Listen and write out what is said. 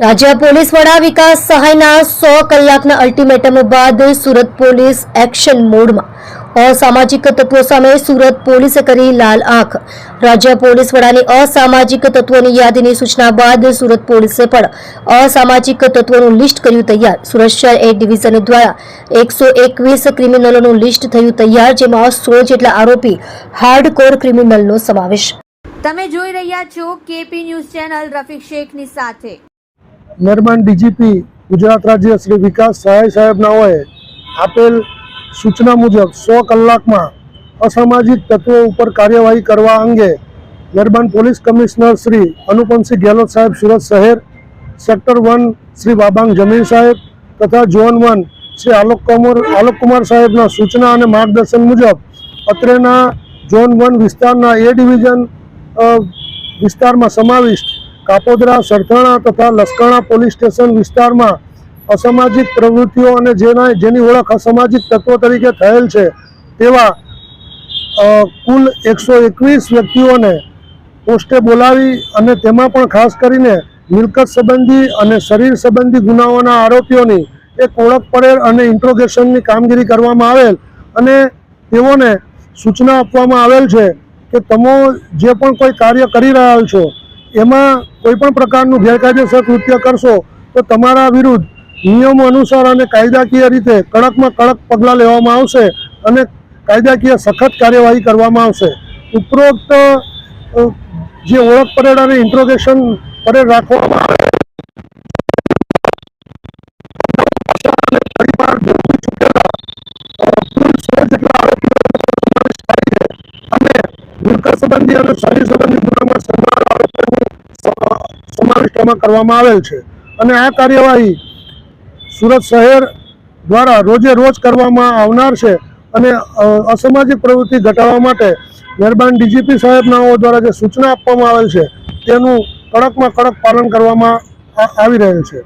રાજ્ય પોલીસ વડા વિકાસ સહાયના સો કલાકના અલ્ટિમેટમ બાદ સુરત પોલીસ એક્શન મોડમાં. અસામાજિક તત્વો સામે સુરત પોલીસે કરી લાલ આંખ. રાજ્ય પોલીસ વડાની અસામાજિક તત્વોની યાદીની સૂચના બાદ સુરત પોલીસે પણ અસામાજિક તત્વોનું લિસ્ટ કર્યું તૈયાર. શહેર એ ડિવિઝન દ્વારા એકસો એકવીસ ક્રિમિનલોનું લિસ્ટ થયું તૈયાર, જેમાં સોળ જેટલા આરોપી હાર્ડકોર ક્રિમિનલનો સમાવેશ. તમે જોઈ રહ્યા છો કેપી ન્યૂઝ ચેનલ રફીક શેખની સાથે. મહેરબાન ડીજીપી ગુજરાત રાજ્ય શ્રી વિકાસ સહાય સાહેબનાઓએ આપેલ સૂચના મુજબ સો કલાકમાં અસામાજિક તત્વો ઉપર કાર્યવાહી કરવા અંગે મહેરબાન પોલીસ કમિશનર શ્રી અનુપમસિંહ ગેહલોત સાહેબ સુરત શહેર, સેક્ટર વન શ્રી બાબાંગ જમીન સાહેબ તથા ઝોન વન શ્રી આલોક કુમાર આલોક કુમાર સાહેબના સૂચના અને માર્ગદર્શન મુજબ અત્રેના ઝોન વન વિસ્તારના એ ડિવિઝન વિસ્તારમાં સમાવિષ્ટ કાપોદરા, સરથાણા તથા લસકાણા પોલીસ સ્ટેશન વિસ્તારમાં અસામાજિક પ્રવૃત્તિઓ અને જેના જેની ઓળખ અસામાજિક તત્વો તરીકે થયેલ છે, તેવા કુલ એકસો એકવીસ વ્યક્તિઓને પોસ્ટે બોલાવી અને તેમાં પણ ખાસ કરીને મિલકત સંબંધી અને શરીર સંબંધી ગુનાઓના આરોપીઓની એક ઓળખ પડેલ અને ઇન્ટ્રોગેશનની કામગીરી કરવામાં આવેલ અને તેઓને સૂચના આપવામાં આવેલ છે કે તમે જે પણ કોઈ કાર્ય કરી રહ્યા છો એમાં કોઈ પણ પ્રકારનું ગેરકાયદેસર કૃત્ય કરશો, તો તમારા વિરુદ્ધ નિયમો અનુસાર અને કાયદાકીય રીતે કડકમાં કડક પગલાં લેવામાં આવશે અને કાયદાકીય સખત કાર્યવાહી કરવામાં આવશે. ઉપરોક્ત જે ઓળખ પરેડ અને ઇન્ટ્રોગેશન પરેડ રાખવામાં આવે સંબંધી અને શરીર સંબંધી સ- કરવામાં આવેલ છે. અને આ કાર્યવાહી સુરત શહેર દ્વારા રોજે રોજ કરવામાં આવનાર છે અને અસામાજિક પ્રવૃત્તિ ઘટાડવા માટે મહેરબાન ડીજીપી સાહેબનાઓ દ્વારા જે સૂચના આપવામાં આવેલ છે, તેનું કડકમાં કડક પાલન કરવામાં આવી રહેલ છે.